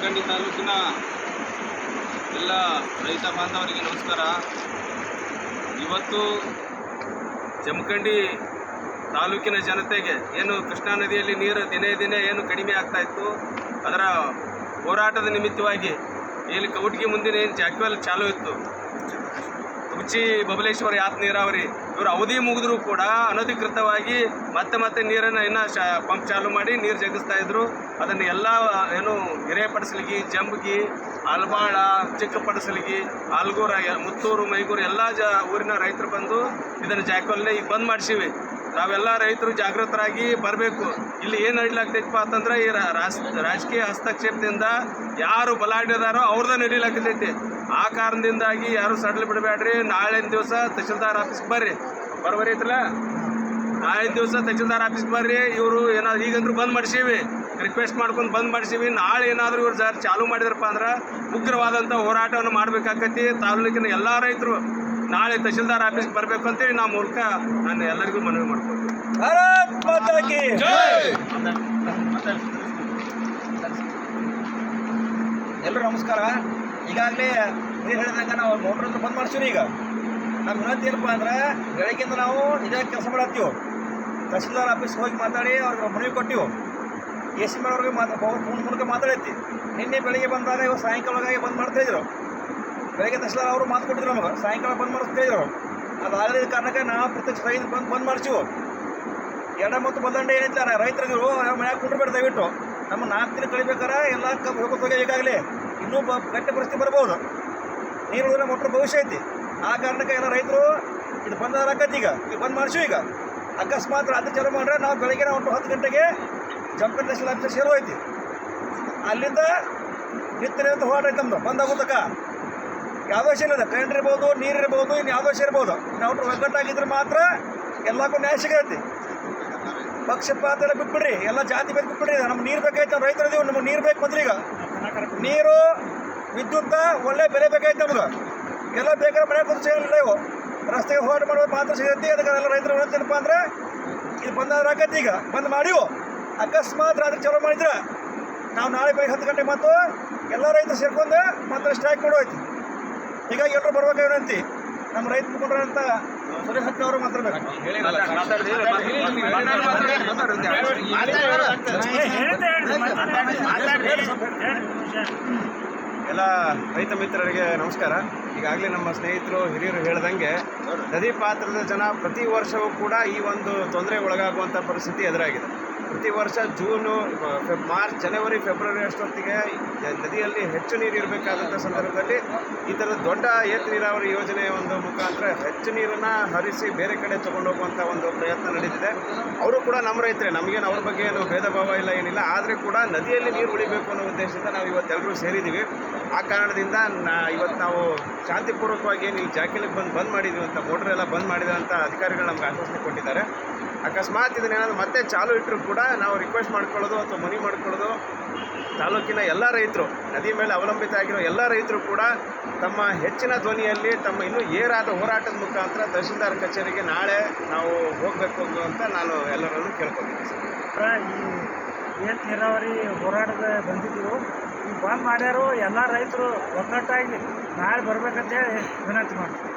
ಜಮಖಂಡಿ ತಾಲೂಕಿನ ಎಲ್ಲ ರೈತ ಬಾಂಧವರಿಗೆ ನಮಸ್ಕಾರ. ಇವತ್ತು ಜಮಖಂಡಿ ತಾಲೂಕಿನ ಜನತೆಗೆ ಏನು ಕೃಷ್ಣಾ ನದಿಯಲ್ಲಿ ನೀರು ದಿನೇ ದಿನೇ ಏನು ಕಡಿಮೆ ಆಗ್ತಾ ಇತ್ತು, ಅದರ ಹೋರಾಟದ ನಿಮಿತ್ತವಾಗಿ ಇಲ್ಲಿ ಕೌಟ್ಗಿ ಮುಂದಿನ ಏನು ಜಾಕ್ವೆಲ್ ಚಾಲೂ ಇತ್ತು. ಉಚ್ಚಿ ಬಬಲೇಶ್ವರ ಯಾತ್ ನೀರಾವರಿ. ಇವರು ಅವಧಿ ಮುಗಿದ್ರು ಕೂಡ ಅನಧಿಕೃತವಾಗಿ ಮತ್ತೆ ಮತ್ತೆ ನೀರನ್ನು ಇನ್ನೂ ಶಾ, ಪಂಪ್ ಚಾಲು ಮಾಡಿ ನೀರು ಜಗಿಸ್ತಾ ಇದ್ರು. ಅದನ್ನು ಎಲ್ಲ, ಏನು ಹಿರೇಪಡಸಲಿಗಿ ಜಂಬಗಿ ಅಲ್ಬಾಳ ಚಿಕ್ಕ ಪಡಸಲಿಗಿ, ಆಲ್ಗೂರ ಮುತ್ತೂರು, ಮೈಗೂರು ಎಲ್ಲ ಜ, ಊರಿನ ರೈತರು ಬಂದು ಇದನ್ನು ಜಾಕೋಲ್ನೇ ಈಗ ಬಂದ್ ಮಾಡಿಸಿವಿ. ನಾವೆಲ್ಲ ರೈತರು ಜಾಗೃತರಾಗಿ ಬರಬೇಕು. ಇಲ್ಲಿ ಏನು ನಡೀಲಾಗ್ತೈತಪ್ಪ ಅಂತಂದ್ರೆ ಈ ರಾಜಕೀಯ ಹಸ್ತಕ್ಷೇಪದಿಂದ ಯಾರು ಬಲಾಢ್ಯದಾರೋ ಅವ್ರದ್ದು ನಡೀಲಾಗ್ತೈತಿ. ಆ ಕಾರಣದಿಂದಾಗಿ ಯಾರು ಸಡಲ್ ಬಿಡಬೇಡ್ರಿ? ನಾಳಿನ ದಿವಸ ತಹಶೀಲ್ದಾರ್ ಆಫೀಸ್ಗೆ ಬರ್ರಿ. ಬರ್ಬರಿ ಐತಲ್ಲ? ನಾಳಿನ ದಿವಸ ತಹಶೀಲ್ದಾರ್ ಆಫೀಸ್ಗೆ ಬರ್ರಿ. ಇವರು ಏನಾದ್ರು ಈಗಂದ್ರೂ ಬಂದ್ ಮಾಡಿಸೀವಿ. ರಿಕ್ವೆಸ್ಟ್ ಮಾಡ್ಕೊಂಡು ಬಂದ್ ಮಾಡಿಸೀವಿ. ನಾಳೆ ಏನಾದರೂ ಇವ್ರು ಸರ್ ಚಾಲು ಮಾಡಿದ್ರಪ್ಪ ಅಂದ್ರೆ ಉಗ್ರವಾದಂಥ ಹೋರಾಟವನ್ನು ಮಾಡಬೇಕಾಕತಿ ತಾಲೂಕಿನ ಎಲ್ಲ ರೈತರು ನಾಳೆ ತಹಶೀಲ್ದಾರ್ ಆಫೀಸ್ಗೆ ಬರಬೇಕು ಅಂತೇಳಿ ನಾ ಮೂಲಕ ನಾನು ಎಲ್ಲರಿಗೂ ಮನವಿ ಮಾಡ್ಕೊಳ್ತೀನಿ. ಎಲ್ಲರೂ ನಮಸ್ಕಾರ. ಈಗಾಗಲೇ ನೀರು ಹೇಳಿದಾಗ ನಾವು ಮೋಟ್ರ್ ಅಂತ ಬಂದ್ ಮಾಡ್ತೀವಿ ಈಗ. ನಮ್ಮ ವಿನಂತಿ ಏನಪ್ಪ ಅಂದ್ರೆ ಬೆಳಗ್ಗೆಯಿಂದ ನಾವು ಇದೇ ಕೆಲಸ ಮಾಡತ್ತೀವಿ. ತಹಸೀಲ್ದಾರ್ ಆಫೀಸ್ ಹೋಗಿ ಮಾತಾಡಿ ಅವ್ರಿಗೆ ಮನವಿ ಕೊಟ್ಟಿವು. ಎ ಸಿ ಮೇಲೆ ಮಾತಾ ಫೋನ್ ಮೂಲಕ ಮಾತಾಡೈತಿ. ನಿನ್ನೆ ಬೆಳಗ್ಗೆ ಬಂದಾಗ ಇವತ್ತು ಸಾಯಂಕಾಲವಾಗಿ ಬಂದ್ ಮಾಡ್ತಾ ಇದ್ರು. ಬೆಳಗ್ಗೆ ತಹಸೀಲ್ದಾರ್ ಅವರು ಮಾತು ಕೊಟ್ಟಿದ್ರು ನಮಗೆ. ಸಾಯಂಕಾಲ ಬಂದ್ ಮಾಡಿಸ್ತಾ ಇದ್ರು. ಅದಾಗಲಿದ ಕಾರಣಕ್ಕೆ ನಾವು ಪ್ರತ್ಯಕ್ಷ ರೈತ ಬಂದು ಬಂದ್ ಮಾಡಿಸಿವು. ಎಡ ಮತ್ತು ಬದಂಡೆ ನಾನು ರೈತರಿದ್ರು ಮನ್ಯಾಗ ಕುಂಡ್ರಬೇಡ ದಯವಿಟ್ಟು. ನಮ್ಮ ನಾಲ್ಕು ದಿನ ಕಳಿಬೇಕಾರೆ ಎಲ್ಲ ಕಬ್ಬು ಹೋಗೋದು ಹೋಗಿ ಈಗಾಗಲೇ ಇನ್ನೂ ಬ ಪರಿಸ್ಥಿತಿ ಬರ್ಬೋದು. ನೀರು ಹೋದ್ರೆ ಮೊಟ್ಟ ಭವಿಷ್ಯ ಐತಿ. ಆ ಕಾರಣಕ್ಕೆ ಎಲ್ಲ ರೈತರು ಇದು ಬಂದ ಆಗತ್ತೆ ಈಗ. ಈಗ ಬಂದ್ ಮಾಡಿಸು ಈಗ. ಅಕಸ್ಮಾತ್ ರಾತ್ರಿ ಚಾಲು ಮಾಡ್ರೆ ನಾವು ಬೆಳಗ್ಗೆ ಒಟ್ಟು ಹತ್ತು ಗಂಟೆಗೆ ಜಂಪನ್ ನ್ಯಾಷನಲ್ ಆಫೀಸ್ ಸೇರು ಐತಿ. ಅಲ್ಲಿಂದ ನಿತ್ಯ ನಿರಂತರ ಹೋರಾಟ ಐತೆ ನಮ್ದು. ಬಂದ್ ಆಗೋತಕ್ಕ ಯಾವುದೋ ವಿಷಯ ಇಲ್ಲ ಕರೆಂಟ್ ಇರ್ಬೋದು, ನೀರು ಇರ್ಬೋದು ಇನ್ನು ಯಾವುದೋ ವಿಷಯ ಇರ್ಬೋದು. ನಾವು ಒಗ್ಗಟ್ಟಾಗಿದ್ರೆ ಮಾತ್ರ ಎಲ್ಲಕ್ಕೂ ನ್ಯಾಯ ಸಿಗೈತಿ. ಪಕ್ಷಪಾತ ಎಲ್ಲ ಬಿಟ್ಬಿಡ್ರಿ. ಎಲ್ಲ ಜಾತಿ ಬೇಕು ಬಿಟ್ಬಿಡ್ರಿ. ನಮ್ಗೆ ನೀರು ಬೇಕಾಯ್ತು ನಾವು ರೈತರು ಇದೀವಿ ನಮ್ಗೆ ನೀರು ಬೇಕು ಮೊದಲೀಗ ಈಗ. ನೀರು ವಿದ್ಯುತ್ ಒಳ್ಳೆ ಬೆಲೆ ಬೇಕಾಯ್ತು ನಮ್ಗೆ. ಎಲ್ಲ ಬೇಕಾದ್ರೆ ಮನೆ ಕೂತು ಸಿಗಲ್ಲ ಇವು ರಸ್ತೆಗೆ ಹೋರಾಟ ಮಾಡೋದು ಮಾತ್ರ ಸಿಗತ್ತೆ. ಅದಕ್ಕೆ ಎಲ್ಲ ರೈತರು ಏನಪ್ಪ ಅಂದ್ರೆ ಇದು ಬಂದ ಆಗತ್ತೆ ಈಗ. ಬಂದ್ ಮಾಡಿವು ಅಕಸ್ಮಾತ್ ರಾತ್ರಿ ಚಲೋ ಮಾಡಿದ್ರೆ ನಾವು ನಾಳೆ ಬೆಳಿಗ್ಗೆ ಹತ್ತು ಗಂಟೆ ಮತ್ತು ಎಲ್ಲ ರೈತರು ಸೇರ್ಕೊಂಡು ಮತ್ತೆ ಸ್ಟ್ರೈಕ್ ಮಾಡೋಯ್ತು. ಹೀಗಾಗಿ ಎಲ್ಲರೂ ಬರ್ಬೇಕು ಏನಂತಿ? ನಮ್ಮ ರೈತ ಮುಖಂಡರಂತ ಸುರೇಶ್ ಹತ್ತಿ ಅವರು ಮಾತಾಡ್ಬೇಕು ಎಲ್ಲ ರೈತ ಮಿತ್ರರಿಗೆ ನಮಸ್ಕಾರ. ಈಗಾಗಲೇ ನಮ್ಮ ಸ್ನೇಹಿತರು, ಹಿರಿಯರು ಹೇಳ್ದಂಗೆ ನದಿ ಪಾತ್ರದ ಜನ ಪ್ರತಿ ವರ್ಷವೂ ಕೂಡ ಈ ಒಂದು ತೊಂದರೆ ಒಳಗಾಗುವಂಥ ಪರಿಸ್ಥಿತಿ ಎದುರಾಗಿದೆ. ಪ್ರತಿ ವರ್ಷ ಜೂನು ಮಾರ್ಚ್, ಜನವರಿ, ಫೆಬ್ರವರಿ ಅಷ್ಟೊತ್ತಿಗೆ ನದಿಯಲ್ಲಿ ಹೆಚ್ಚು ನೀರು ಇರಬೇಕಾದಂಥ ಸಂದರ್ಭದಲ್ಲಿ ಈ ಥರ ದೊಡ್ಡ ಏತ ನೀರಾವರಿ ಯೋಜನೆಯ ಒಂದು ಮುಖಾಂತರ ಹೆಚ್ಚು ನೀರನ್ನು ಹರಿಸಿ ಬೇರೆ ಕಡೆ ತಗೊಂಡೋಗುವಂಥ ಒಂದು ಪ್ರಯತ್ನ ನಡೆದಿದೆ. ಅವರು ಕೂಡ ನಮ್ಮ ರೈತರೇ, ನಮಗೇನು ಅವ್ರ ಬಗ್ಗೆ ಏನು ಭೇದ ಭಾವ ಇಲ್ಲ, ಏನಿಲ್ಲ. ಆದರೆ ಕೂಡ ನದಿಯಲ್ಲಿ ನೀರು ಉಳಿಬೇಕು ಅನ್ನೋ ಉದ್ದೇಶದಿಂದ ನಾವು ಇವತ್ತೆಲ್ಲರೂ ಸೇರಿದ್ದೀವಿ. ಆ ಕಾರಣದಿಂದ ನಾ ಇವತ್ತು ನಾವು ಶಾಂತಿಪೂರ್ವಕವಾಗಿ ಏನು ಈ ಜಾಕಿಲಿಗೆ ಬಂದು ಬಂದ್ ಮಾಡಿದ್ದೀವಿ ಅಂತ ಮೋಟರ್ ಎಲ್ಲ ಬಂದ್ ಮಾಡಿದಂಥ ಅಂತ ಅಧಿಕಾರಿಗಳು ನಮ್ಗೆ ಆಶ್ವಾಸನೆ ಕೊಟ್ಟಿದ್ದಾರೆ. ಅಕಸ್ಮಾತ್ ಇದನ್ನೇನಾದ್ರು ಮತ್ತೆ ಚಾಲು ಇಟ್ಟರು ಕೂಡ ನಾವು ರಿಕ್ವೆಸ್ಟ್ ಮಾಡ್ಕೊಳ್ಳೋದು ಅಥವಾ ಮನಿ ಮಾಡ್ಕೊಳ್ಳೋದು ತಾಲೂಕಿನ ಎಲ್ಲ ರೈತರು ನದಿ ಮೇಲೆ ಅವಲಂಬಿತ ಆಗಿರೋ ಎಲ್ಲ ರೈತರು ಕೂಡ ತಮ್ಮ ಹೆಚ್ಚಿನ ಧ್ವನಿಯಲ್ಲಿ ತಮ್ಮ ಇನ್ನೂ ಏರಾದ ಹೋರಾಟದ ಮುಖಾಂತರ ತಹಶೀಲ್ದಾರ್ ಕಚೇರಿಗೆ ನಾಳೆ ನಾವು ಹೋಗಬೇಕು ಅಂತ ನಾನು ಎಲ್ಲರನ್ನು ಕೇಳ್ಕೊತೀನಿ ಸರ್. ಈ ಏತ್ ನೀರಾವರಿ ಹೋರಾಟದ ಬಂದಿದ್ದೀವಿ. ಈ ಬಂದ್ ಮಾಡ್ಯಾರು ಎಲ್ಲ ರೈತರು ಒಗ್ಗಟ್ಟಾಗಿ ನಾಳೆ ಬರ್ಬೇಕಂತೇಳಿ ವಿನಂತಿ ಮಾಡ್ತೀವಿ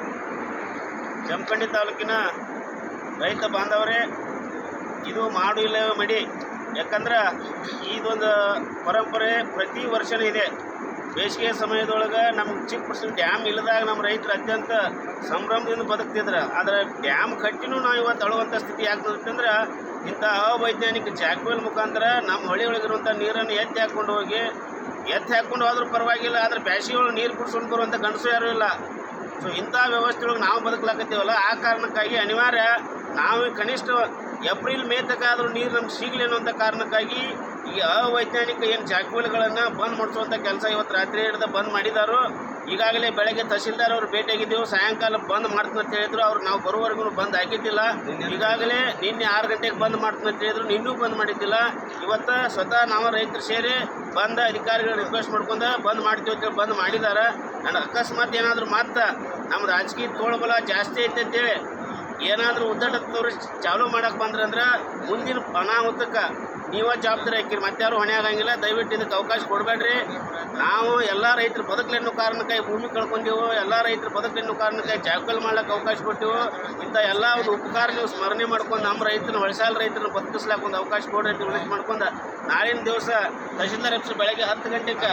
ಜಮಖಂಡಿ ತಾಲೂಕಿನ ರೈತ ಬಾಂಧವರೇ ಇದು ಮಾಡು ಇಲ್ಲವೇ ಮಡಿ. ಯಾಕಂದ್ರೆ ಇದೊಂದು ಪರಂಪರೆ ಪ್ರತಿ ವರ್ಷನೂ ಇದೆ. ಬೇಸಿಗೆ ಸಮಯದೊಳಗೆ ನಮ್ಗೆ ಚಿಕ್ಕ ಪರ್ಸೆಂಟ್ ಡ್ಯಾಮ್ ಇಲ್ಲದಾಗ ನಮ್ಮ ರೈತರು ಅತ್ಯಂತ ಸಂಭ್ರಮದಿಂದ ಬದುಕ್ತಿದ್ರು. ಆದರೆ ಡ್ಯಾಮ್ ಕಟ್ಟಿನೂ ನಾವು ಇವತ್ತು ಅಳುವಂಥ ಸ್ಥಿತಿ ಆಗ್ತದಂದ್ರೆ ಇಂಥ ಅವೈಜ್ಞಾನಿಕ ಜಾಕ್ವೆಲ್ ಮುಖಾಂತರ ನಮ್ಮ ಹೊಳೆ ಒಳಗಿರುವಂಥ ನೀರನ್ನು ಎತ್ತಿ ಹಾಕ್ಕೊಂಡು ಹೋಗಿ, ಎತ್ತಿ ಹಾಕ್ಕೊಂಡು ಹೋದ್ರೂ ಪರವಾಗಿಲ್ಲ, ಆದರೆ ಬ್ಯಾಸಿಗೆ ಒಳಗೆ ನೀರು ಕುಡಿಸ್ಕೊಂಡು ಬರುವಂಥ ಗಂಡಸು ಯಾರೂ ಇಲ್ಲ. ಸೊ ಇಂಥ ವ್ಯವಸ್ಥೆ ನಾವು ಬದುಕಲಾಕತ್ತೀವಲ್ಲ, ಆ ಕಾರಣಕ್ಕಾಗಿ ಅನಿವಾರ್ಯ ನಾವು ಕನಿಷ್ಠ ಏಪ್ರಿಲ್ ಮೇ ತನಕ ನೀರು ನಮ್ಗೆ ಸಿಗಲಿ ಅನ್ನುವಂಥ ಕಾರಣಕ್ಕಾಗಿ ಈ ಅವೈಜ್ಞಾನಿಕ ಏನು ಜಾಕ್ವೆಲ್ಗಳನ್ನು ಬಂದ್ ಮಾಡಿಸುವಂಥ ಕೆಲಸ ಇವತ್ತು ರಾತ್ರಿ ಹಿಡಿದು ಬಂದ್ ಮಾಡಿದಾರು. ಈಗಾಗಲೇ ಬೆಳಗ್ಗೆ ತಹಸೀಲ್ದಾರ್ ಅವರು ಭೇಟಿಯಾಗಿದ್ದೆವು, ಸಾಯಂಕಾಲ ಬಂದ್ ಮಾಡ್ತೀನಿ ಅಂತ ಹೇಳಿದ್ರು, ಅವ್ರು ನಾವು ಬರುವವರೆಗೂ ಬಂದ್ ಆಗಿದ್ದಿಲ್ಲ ಈಗಾಗಲೇ ನಿನ್ನೆ ಆರು ಗಂಟೆಗೆ ಬಂದ್ ಮಾಡ್ತೀನಿ ಅಂತ ಹೇಳಿದ್ರು ನಿನ್ನೂ ಬಂದ್ ಮಾಡಿದ್ದಿಲ್ಲ. ಇವತ್ತು ಸ್ವತಃ ನಾವು ರೈತರು ಸೇರಿ ಬಂದ ಅಧಿಕಾರಿಗಳು ರಿಕ್ವೆಸ್ಟ್ ಮಾಡ್ಕೊಂಡು ಬಂದ್ ಮಾಡ್ತೀವಿ ಅಂತೇಳಿ ಬಂದ್ ಮಾಡಿದ್ದಾರೆ ನಾನು ಅಕಸ್ಮಾತ್ ಏನಾದರೂ ಮತ್ತೆ ನಮ್ಮ ರಾಜಕೀಯ ತೋಳಬಲ ಜಾಸ್ತಿ ಐತೆ ಅಂತೇಳಿ ಏನಾದರೂ ಉದ್ದಟ ತೋರಿಸಿ ಚಾಲೂ ಮಾಡಕ್ಕೆ ಬಂದ್ರಂದ್ರೆ ಮುಂದಿನ ಅನಾಹುತಕ್ಕೆ ನೀವ ಜವಾಬ್ದಾರಿ ಹಾಕಿರಿ ಮತ್ತಾರು ಹೊಣೆ ಆಗಂಗಿಲ್ಲ. ದಯವಿಟ್ಟು ಇದಕ್ಕೆ ಅವಕಾಶ ಕೊಡಬೇಡ್ರಿ. ನಾವು ಎಲ್ಲ ರೈತರ ಬದುಕಲೆನ್ನು ಕಾರಣಕ್ಕಾಗಿ ಕಾರಣಕ್ಕೆ ಭೂಮಿ ಕಳ್ಕೊಂಡೆವು, ಎಲ್ಲ ರೈತರ ಬದುಕಲೆನ್ನು ಕಾರಣಕ್ಕಾಗಿ ಕಾರಣಕ್ಕೆ ಜಾಗಲ್ ಮಾಡ್ಲಿಕ್ಕೆ ಅವಕಾಶ ಕೊಟ್ಟೆವು. ಇಂಥ ಎಲ್ಲ ಒಂದು ಉಪಕಾರ ನೀವು ಸ್ಮರಣೆ ಮಾಡ್ಕೊಂಡು ನಮ್ಮ ರೈತರನ್ನ ಹೊಳಸಾಲ ರೈತರನ್ನ ಬದುಕಿಸ್ಲಾಕ ಒಂದು ಅವಕಾಶ ಕೊಡ್ರಿ ವಿನಂತಿ ಮಾಡ್ಕೊಂಡು, ನಾಳಿನ ದಿವಸ ತಹಶೀಲ್ದಾರ್ ಆಫೀಸ್ ಬೆಳಗ್ಗೆ ಹತ್ತು ಗಂಟೆಗೆ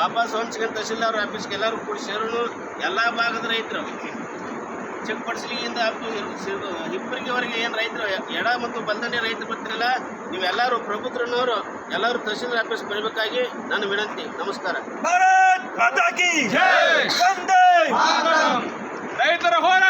ವಾಪಸ್ ಹೊಂಚ್ಕೊಂಡು ತಹಶೀಲ್ದಾರ್ ಆಫೀಸ್ಗೆ ಎಲ್ಲರೂ ಕೂಡಿ ಸೇರೋನು. ಎಲ್ಲ ಭಾಗದ ರೈತರು. ಚಿಕ್ಕಪಡಿಸಲಿಯಿಂದ ಹಿಪ್ಪರಿಗೆವರೆಗೆ ಏನು ರೈತರು ಎಡ ಮತ್ತು ಬಲ್ದಂಡೆ ರೈತರು ಬರ್ತಿರಲ್ಲ ನೀವೆಲ್ಲರೂ ಪ್ರಬುದ್ರನವರು ಎಲ್ಲರೂ ತಹಶೀಲ್ದಾರ್ ಆಫೀಸ್ ಬರಬೇಕಾಗಿ ನನ್ನ ವಿನಂತಿ. ನಮಸ್ಕಾರ. ಭಾರತ್ ಮಾತಾ ಕಿ ವಂದೇ ರೈತರ ಹೋರಾಟಕ್ಕೆ